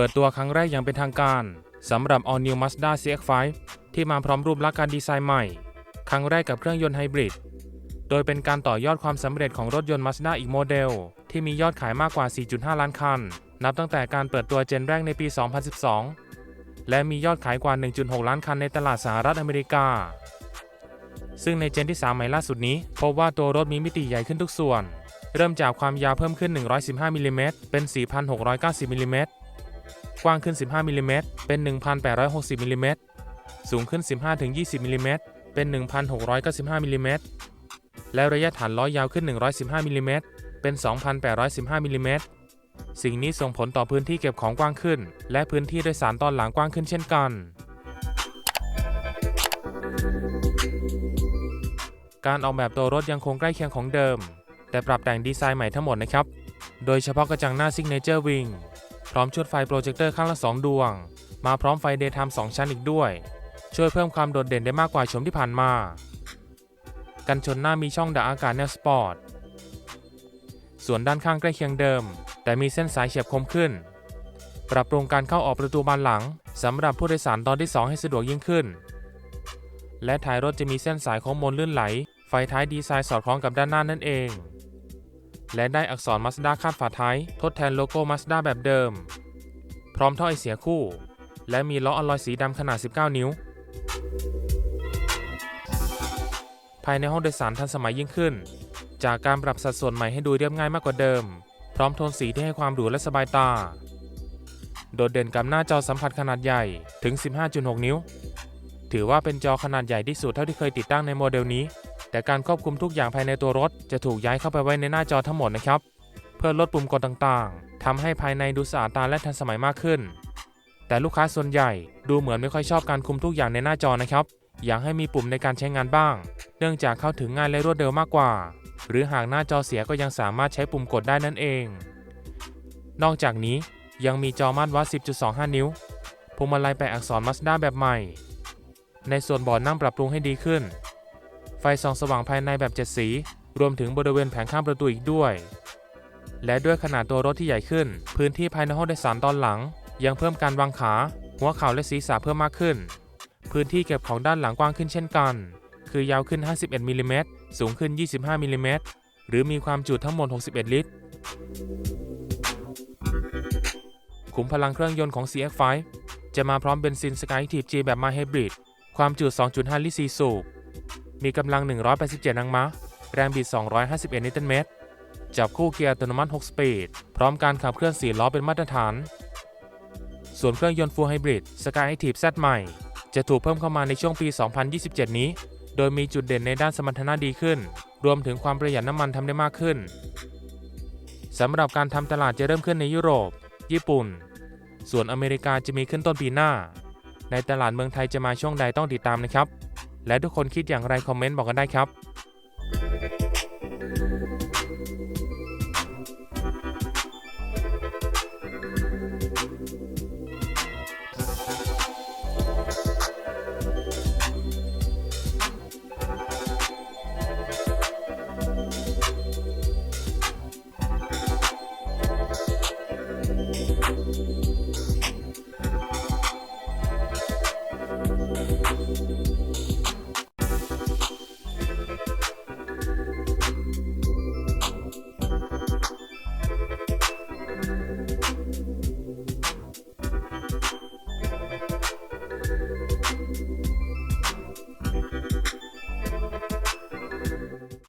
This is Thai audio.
เปิดตัวครั้งแรกอย่างเป็นทางการสำหรับ All New Mazda CX-5 ที่มาพร้อมรูปลักษณ์การดีไซน์ใหม่ ครั้งแรกกับเครื่องยนต์ไฮบริด โดยเป็นการต่อยอดความสำเร็จของรถยนต์ Mazda อีกโมเดล ที่มียอดขายมากกว่า 4.5 ล้านคัน นับตั้งแต่การเปิดตัวเจนแรกในปี 2012 และมียอดขายกว่า 1.6 ล้านคันในตลาดสหรัฐอเมริกา ซึ่งในเจนที่ 3 ใหม่ล่าสุดนี้ พบว่าตัวรถมีมิติใหญ่ขึ้นทุกส่วน เริ่มจากความยาวเพิ่มขึ้น 115มิลลิเมตรเป็น 4,690มิลลิเมตร กว้างขึ้น 15มิลลิเมตรเป็น 1,860มิลลิเมตรสูงขึ้น 15-20มิลลิเมตรเป็น 1,695มิลลิเมตรและระยะฐานล้อยาวขึ้น 115มิลลิเมตรเป็น 2,815มิลลิเมตรสิ่งนี้ส่งผลต่อพื้นที่เก็บของกว้างขึ้น และพื้นที่โดยสารตอนหลังกว้างขึ้นเช่นกัน การออกแบบตัวรถยังคงใกล้เคียงของเดิม แต่ปรับแต่งดีไซน์ใหม่ทั้งหมดนะครับ โดยเฉพาะกระจังหน้า Signature Wing พร้อมชุดไฟโปรเจคเตอร์ข้างละ 2 ดวง มาพร้อมไฟ Daytime 2ชั้นอีกด้วย ช่วยเพิ่มความโดดเด่นได้มากกว่าชมที่ผ่านมา กันชนหน้ามีช่องดักอากาศแนวสปอร์ต ส่วนด้านข้างใกล้เคียงเดิม แต่มีเส้นสายเฉียบคมขึ้น ปรับปรุงการเข้าออกประตูบานหลังสำหรับผู้โดยสารตอนที่ 2 ให้สะดวกยิ่งขึ้น และท้ายรถจะมีเส้นสายโค้งมนลื่นไหล ไฟท้ายดีไซน์สอดคล้องกับด้านหน้านั่นเอง และได้อักษร Mazda คาดฝาท้าย ทดแทนโลโก้ Mazda แบบเดิม พร้อมท่อไอเสียคู่ และมีล้ออลลอยสีดำขนาด 19 นิ้ว ภายในห้องโดยสารทันสมัยยิ่งขึ้น จากการปรับสัดส่วนใหม่ให้ดูเรียบง่ายมากกว่าเดิม พร้อมโทนสีที่ให้ความหรูและสบายตา โดดเด่นกับหน้าจอสัมผัสขนาดใหญ่ถึง 15.6 นิ้ว ถือว่าเป็นจอขนาดใหญ่ที่สุดเท่าที่เคยติดตั้งในโมเดลนี้ แต่การควบคุมทุกอย่างภายในตัวรถ จะถูกย้ายเข้าไปไว้ในหน้าจอทั้งหมดนะครับ เพื่อลดปุ่มกดต่างๆทำให้ภายในดูสะอาดตาและทันสมัยมากขึ้น แต่ลูกค้าส่วนใหญ่ดูเหมือนไม่ค่อยชอบการคุมทุกอย่างในหน้าจอนะครับ อยากให้มีปุ่มในการใช้งานบ้าง เนื่องจากเข้าถึงง่ายและรวดเร็วมากกว่า หรือหากหน้าจอเสียก็ยังสามารถใช้ปุ่มกดได้นั่นเอง นอกจากนี้ยังมีจอมาตรวัด 10.25 นิ้วพวงมาลัยแปะอักษร Mazda แบบใหม่ ในส่วนเบาะนั่งปรับปรุงให้ดีขึ้น ไฟส่องสว่างภายในแบบเจ็ดสี รวมถึงบริเวณแผงข้างประตูอีกด้วย และด้วยขนาดตัวรถที่ใหญ่ขึ้น พื้นที่ภายในห้องโดยสารตอนหลัง ยังเพิ่มการวางขา หัวเข่าและศีรษะเพิ่มมากขึ้น พื้นที่เก็บของด้านหลังกว้างขึ้นเช่นกัน คือยาวขึ้น 51มิลลิเมตรสูงขึ้น 25มิลลิเมตรหรือมีความจุทั้งหมด 61 ลิตร ขุมพลังเครื่องยนต์ของ CX-5 จะมาพร้อมเบนซิน Skyactiv G แบบ My Hybrid ความจุ 2.5 ลิตร4สูบ มีกำลัง 187แรงม้า แรงบิด 251 นิวตันเมตร จับคู่เกียร์อัตโนมัติ 6 สปีด พร้อมการขับเคลื่อน 4 ล้อเป็นมาตรฐาน ส่วนเครื่องยนต์ Full Hybrid Skyactiv Z ใหม่ จะถูกเพิ่มเข้ามาในช่วงปี 2027 นี้ โดยมีจุดเด่นในด้านสมรรถนะดีขึ้น รวมถึงความประหยัดน้ำมันทำได้มากขึ้นสำหรับการทำตลาดจะเริ่มขึ้นในยุโรป ญี่ปุ่น ส่วนอเมริกาจะมีขึ้นต้นปีหน้า ในตลาดเมืองไทยจะมาช่วงใดต้องติดตามนะครับ และทุกคนคิดอย่างไรคอมเมนต์บอกกันได้ครับ